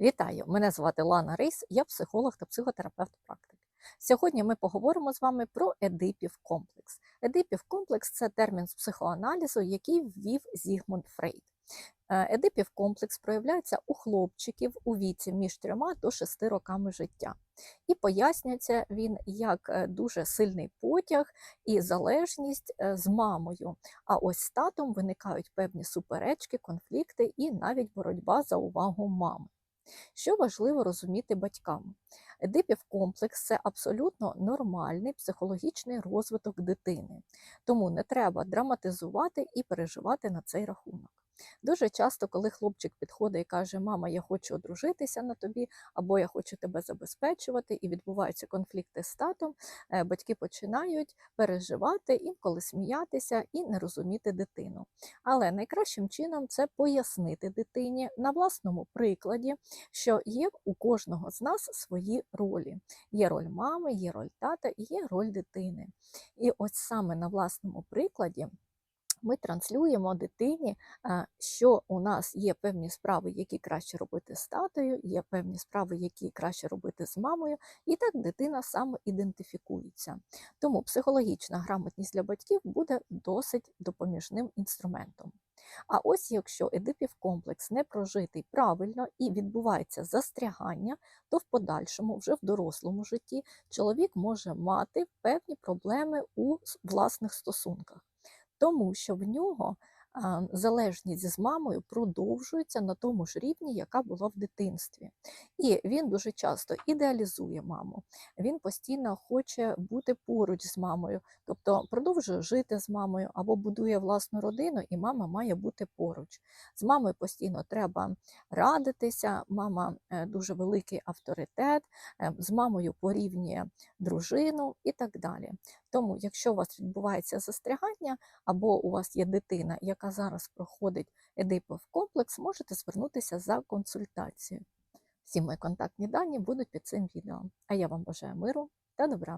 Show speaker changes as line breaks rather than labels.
Вітаю! Мене звати Лана Рейс, я психолог та психотерапевт практик. Сьогодні ми поговоримо з вами про Едипів комплекс. Едипів комплекс це термін з психоаналізу, який ввів Зігмунд Фрейд. Е, Едипів комплекс проявляється у хлопчиків у віці між 3 до 6 роками життя. І пояснюється він як е, дуже сильний потяг і залежність е, з мамою. А ось з татом виникають певні суперечки, конфлікти і навіть боротьба за увагу мами. Що важливо розуміти батькам? Едипів комплекс це абсолютно нормальний психологічний розвиток дитини, тому не треба драматизувати і переживати на цей рахунок. Дуже часто, коли хлопчик підходить і каже, мама, я хочу одружитися на тобі, або я хочу тебе забезпечувати, і відбуваються конфлікти з татом, е, батьки починають переживати, інколи сміятися і не розуміти дитину. Але найкращим чином це пояснити дитині на власному прикладі, що є у кожного з нас свої ролі. Є роль мами, є роль тата і є роль дитини. І ось саме на власному прикладі. Ми транслюємо дитині, що у нас є певні справи, які краще робити з татою, є певні справи, які краще робити з мамою, і так дитина самоідентифікується. Тому психологічна грамотність для батьків буде досить допоміжним інструментом. А ось якщо едипів комплекс не прожитий правильно і відбувається застрягання, то в подальшому, вже в дорослому житті, чоловік може мати певні проблеми у власних стосунках тому що в нього залежність з мамою продовжується на тому ж рівні, яка була в дитинстві. І він дуже часто ідеалізує маму, він постійно хоче бути поруч з мамою, тобто продовжує жити з мамою або будує власну родину, і мама має бути поруч. З мамою постійно треба радитися, мама е, дуже великий авторитет, е, з мамою порівнює дружину і так далі. Тому, якщо у вас відбувається застрягання, або у вас є дитина, яка зараз проходить едипов комплекс, можете звернутися за консультацією. Всі мої контактні дані будуть під цим відео. А я вам бажаю миру та добра.